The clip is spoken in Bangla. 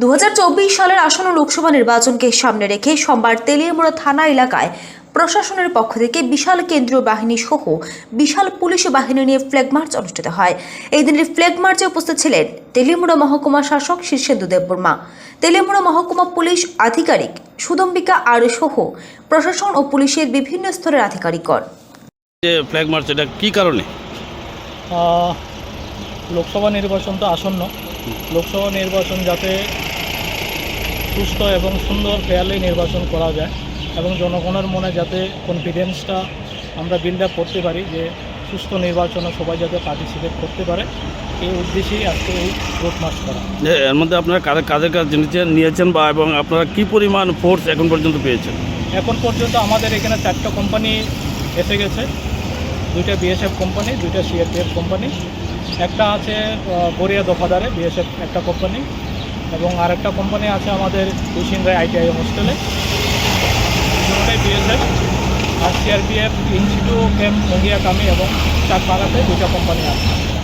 দুহাজার চব্বিশ সালের আসন্ন লোকসভা নির্বাচনকে সামনে রেখে সোমবার তেলিয়ামুড়া থানা এলাকায় প্রশাসনের পক্ষ থেকে বিশাল কেন্দ্রীয় বাহিনী সহ বিশাল পুলিশ বাহিনী নিয়ে ফ্ল্যাগ মার্চ অনুষ্ঠিত হয়। এই দিনের ফ্ল্যাগ মার্চে উপস্থিত ছিলেন তেলিয়ামুড়া মহকুমা শাসক শীর্ষেন্দু দেববর্মা। তেলিয়ামুড়া মহকুমা পুলিশ আধিকারিক সুদম্বিকা আর সহ প্রশাসন ও পুলিশের বিভিন্ন স্তরের আধিকারিকগণ। ফ্ল্যাগ মার্চ এটা কী কারণে? লোকসভা নির্বাচন তো আসন্ন। লোকসভা নির্বাচন যাতে সুস্থ এবং সুন্দর ফেয়ারলি নির্বাচন করা যায় এবং জনগণের মনে যাতে কনফিডেন্সটা আমরা বিল্ড আপ করতে পারি যে সুস্থ নির্বাচনে সবাই যাতে পার্টিসিপেট করতে পারে এই উদ্দেশ্যেই আজকে এই রোড মার্চ করা। এর মধ্যে আপনারা কাদের কাদের কাজ নিয়েছেন নিয়েছেন বা এবং আপনারা কি পরিমাণ ফোর্স এখন পর্যন্ত পেয়েছেন? এখন পর্যন্ত আমাদের এখানে চারটা কোম্পানি এসে গেছে। দুইটা বিএসএফ কোম্পানি দুইটা সিএপিএফ কোম্পানি একটা আছে গড়িয়া দফাদারে বিএসএফ একটা কোম্পানি এবং আরেকটা কোম্পানি আছে আমাদের কুশিন রায় আইটিআই হোস্টেলে দুটোটাই বিএসএফ আর সিআরপিএফ ইনস্টিটিউ ক্যাম্প মঙ্গিয়া কামি এবং চাকমারাতে দুটা কোম্পানি আছে।